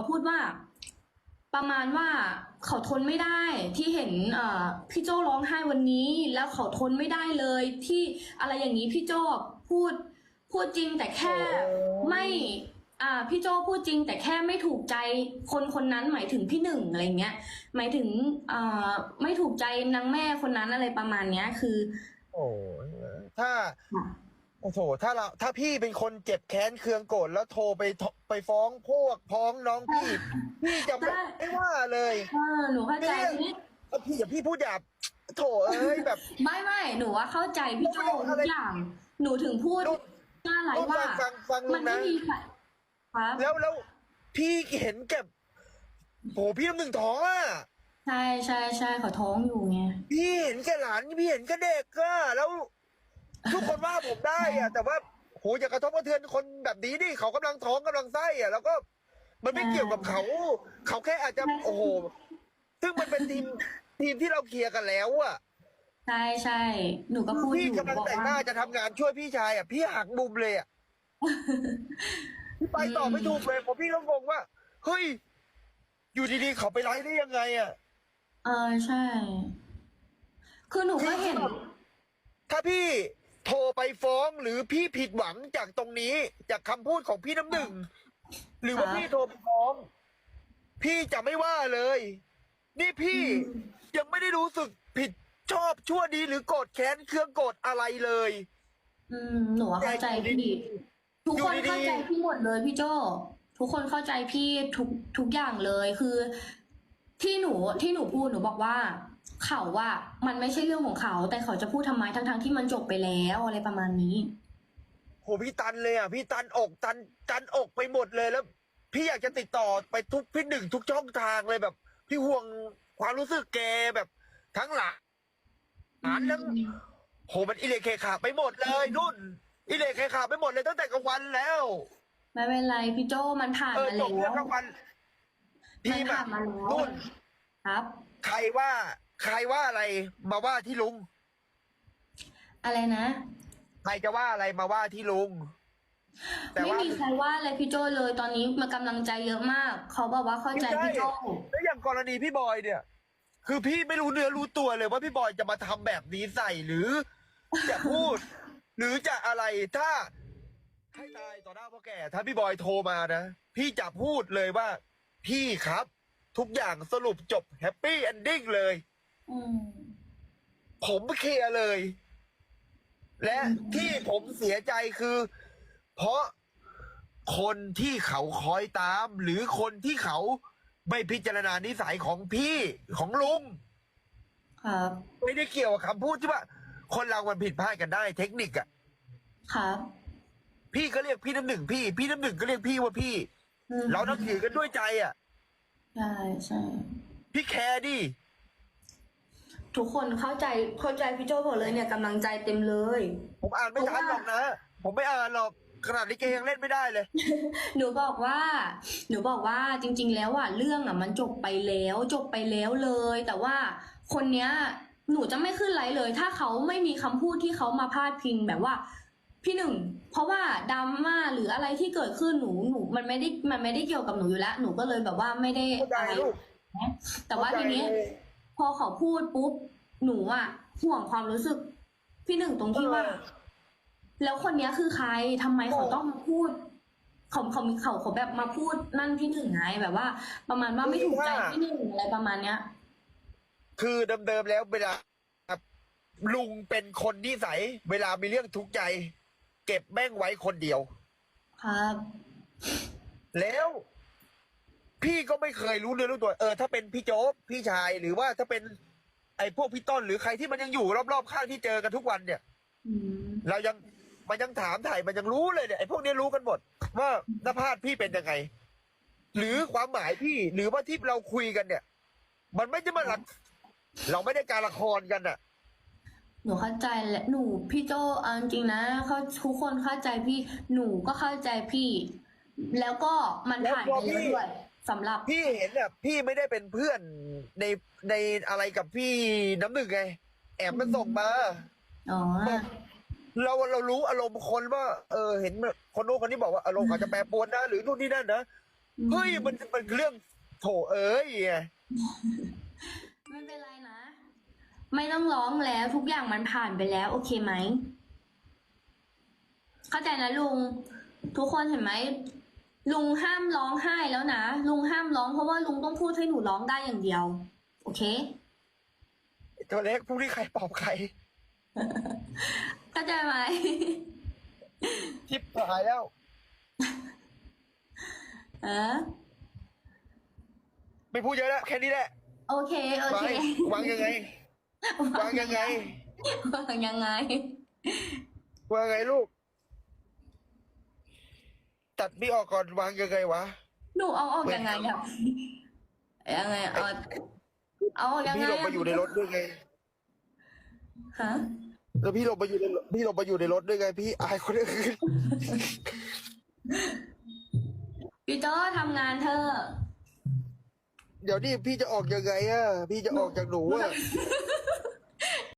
ก็พูดว่า ประมาณว่าเขาทนไม่ได้ที่เห็นเอ่อพี่โจร้องไห้วันนี้ แล้วเขาทนไม่ได้เลยที่อะไรอย่างนี้พี่โจพูดพูดจริงแต่แค่โอ้ไม่อ่าพี่โจพูดจริงแต่แค่ไม่ถูกใจคนคนนั้นหมายถึงพี่หนึ่งอะไรเงี้ยหมายถึงเอ่อไม่ถูกใจนางแม่คนนั้นอะไรประมาณเนี้ยคือ โอ้ยถ้า โอ้โหถ้าเราถ้าพี่เป็นคนเจ็บแค้นเคืองโกรธแล้วโทรไปโทรไปฟ้องพวกพ้องน้องพี่ พี่จะไม่ใช่ไม่ว่าเลยเออหนูเข้าใจเนี่ยทีนี้เออพี่อย่าพี่พูดหยาบโถเอ้ยแบบ ไม่ไม่หนูว่าเข้าใจพี่โจไม่ทุอะไรกอย่าง หนูถึงพูดลูกหน้าไรลูกว่า ฟังฟังฟังลุมันงไม่นะมีใครครับแล้วแล้วพี่เห็นแกับโหพี่น้ำหนึ่งท้องอะใช่ใช่ใช่เขาท้องอยู่ไงพี่เห็นแก่หลานพี่เห็นแก่เด็กอะแล้ว ทุกคนว่าผมได้อะแต่ว่าโหอย่ากระทบกระเทือนคนแบบนี้ดิเขากำลังท้องกำลังไส้อะแล้วก็มันไม่เกี่ยวกับเขา เขาแค่อาจจะโอ้โหซึ่งมันเป็นทีมทีมที่เราเคลียร์กันแล้วอะใช่ใช่หนูก็พูดอพี่ยู่กำลังบอกแต่งหน้าว่าจะทำงานช่วยพี่ชายอะพี่หักมุมเลยอะพี่ไปต่อไม่ถูกเลยผมพี่ก็งงว่าเฮ้ย อยู่ดีๆเขาไปไลฟ์ได้ยังไงอะ เออใช่ คือหนูก็เห็น ถ้าพี่ โทรไปฟ้องหรือพี่ผิดหวังจากตรงนี้ จากคำพูดของพี่น้ำหนึ่ง หรือว่าครับพี่โทรไปฟ้อง พี่จะไม่ว่าเลย นี่พี่ยังไม่ได้รู้สึกผิดชอบชั่วดีหรือโกรธแค้นเครื่องโกรธอะไรเลย อืมหนูว่าเข้าใจพี่ทุกคนอยู่ดีๆเข้าใจพี่หมดเลยพี่โจทุกคนเข้าใจพี่ทุกทุกอย่างเลยคือ ที่หนูที่หนูพูดหนูบอกว่า เขาว่ามันไม่ใช่เรื่องของเขา แต่เขาจะพูดทำไมทั้งๆที่มันจบไปแล้วอะไรประมาณนี้ โหพี่ตันเลยอะพี่ตันอกตันตันอกไปหมดเลยแล้ว พี่อยากจะติดต่อไปทุกพี่หนึ่งทุกช่องทางเลยแบบ พี่ห่วงความรู้สึกแกแบบทั้งหลานหลานทั้งโหมันอิเล็กเคขาไปหมดเลยนุ่นอิเล็กเคขาไปหมดเลยตั้งแต่กลางวันแล้วไม่เป็นไรพี่โจมันผ่านเออมาจแล้บเรื่องวกลางวันมันพี่แบผ่าบนมาแล้วนุ่นครับ ใครว่า ใครว่าอะไรมาว่าที่ลุง อะไรนะใครจะว่าอะไรมาว่าที่ลุง แต่ไม่ว่ามีใครว่าอะไรพี่โจเลยตอนนี้มันกำลังใจเยอะมาก เขาบอกว่าเข้าใจไม่พี่โจแล้วอย่างกรณีพี่บอยเนี่ย คือพี่ไม่รู้เนื้อรู้ตัวเลยว่าพี่บอยจะมาทำแบบนี้ใส่หรือ จะพูด หรือจะอะไรถ้าให้ตายต่อหน้าพ่อแก่ ถ้าพี่บอยโทรมานะ พี่จะพูดเลยว่า พี่ครับ ทุกอย่างสรุปจบแฮปปี้เอนดิ้งเลยอืม ผมเคลียร์เลย และที่ผมเสียใจคือ เพราะคนที่เขาคอยตาม หรือคนที่เขาไม่พิจารณานิสัยของพี่ของลุงครับไม่ได้เกี่ยวกับคำพูดที่ว่า คนเรามันผิดพลาดกันได้ เทคนิคอะครับพี่ก็เรียกพี่น้ำหนึ่งพี่ พี่น้ำหนึ่งก็เรียกพี่ว่าพี่อืมเรานับถือกันด้วยใจอะใช่ใช่พี่แคร์ดิ ทุกคนเข้าใจเข้าใจพี่โจหมดเลยเนี่ยกำลังใจเต็มเลย ผมอ่านไม่ทันหรอกนะ ผมไม่อ่านหรอกขนาดลิเกยังเล่นไม่ได้เลย หนูบอกว่า หนูบอกว่าจริง ๆ แล้วอะเรื่องอะ มันจบไปแล้วจบไปแล้วเลย แต่ว่าคนเนี้ย หนูจะไม่ขึ้นไลฟ์เลย ถ้าเขาไม่มีคำพูดที่เขามาพาดพิงแบบว่า พี่หนึ่ง เพราะว่าดราม่าหรืออะไรที่เกิดขึ้นหนูหนู มันไม่ได้มันไม่ได้เกี่ยวกับหนูอยู่แล้วหนูก็เลยแบบว่าไม่ได้เข้าใจอะไรลูกนะแต่ว่าทีนี้พ อเขาพูดปุ๊บหนูอะห่วงความรู้สึก พี่หนึ่งตรงที่ว่าเออแล้วคนเนี้ยคือใครทำไมเขาต้องมาพูดเขาเขามีเขาเขาแบบมาพูดนั่นพี่หนึ่งไงแบบว่า ประมาณว่าไม่ถูกใจพี่หนึ่งอะไรประมาณเนี้ย คือเดิมๆแล้วเวลาครับลุงเป็นคนนิสัย เวลามีเรื่องทุกข์ใจ เก็บแม่งไว้คนเดียว ครับ แล้ว พี่ก็ไม่เคยรู้เนื้อรู้ตัวเออถ้าเป็นพี่โจ๊กพี่ชายหรือว่าถ้าเป็น ไอ้พวกพี่ต้นหรือใครที่มันยังอยู่รอบๆข้างที่เจอกันทุกวันเนี่ยอืมเรายังมันยังถามถ่ายมันยังรู้เลยเนี่ยไอ้พวกนี้รู้กันหมด ว่าหน้าพาดพี่เป็นยังไง หรือความหมายพี่หรือว่าที่เราคุยกันเนี่ย มันไม่ได้มาหลักเราไม่ได้การละครกันอะหนูเข้าใจแหละหนูพี่โจเอาจริงๆนะเขาทุกคนเข้าใจพี่ หนูก็เข้าใจพี่ แล้วก็มันผ่านไปแล้วด้วย สำหรับพี่เห็นเนี่ยพี่ไม่ได้เป็นเพื่อนในในอะไรกับพี่น้ำหนึ่งไง แอบมันส่งมาอ๋อเราเรารู้อารมณ์คนว่า เออ เห็นคนโน้นคนนี้บอกว่าอารมณ์อาจจะแปรปรวนนะหรือนู่นนี่นั่นนะเฮ้ยมันมันเรื่องโถเอ้ยไงไม่เป็นไรนะ ไม่ต้องร้องแล้วทุกอย่างมันผ่านไปแล้ว โอเคไหม เข้าใจนะลุง ทุกคนเห็นไหม ลุงห้ามร้องไห้แล้วนะ ลุงห้ามร้องเพราะว่าลุงต้องพูดให้หนูร้องได้อย่างเดียว โอเค ตัวเล็กพรุ่งนี้ใครปอบใครเข้าใจไหมทิพหายแล้ว เออ ไม่พูดเยอะแล้วแค่นี้แหละ โอเค โอวางเควางยังไง วางยังไง วางยังไง วางไงลูก ตัดนี่ออกก่อนวางยังไงวะ หนูเอาออกยังไงครับยังไงเอาเอาออกยังไงพี่ลงอะมาอยู่ในรถด้วยไงฮะแล้วพี่ลงมาอยู่ในรถพี่ลงมาอยู่ในรถด้วยไง พี่อายคนอื่นพี่โจ้ทำงานเธอะเดี๋ยวนี่พี่จะออกยังไงอะพี่จะออกจากหนูอะ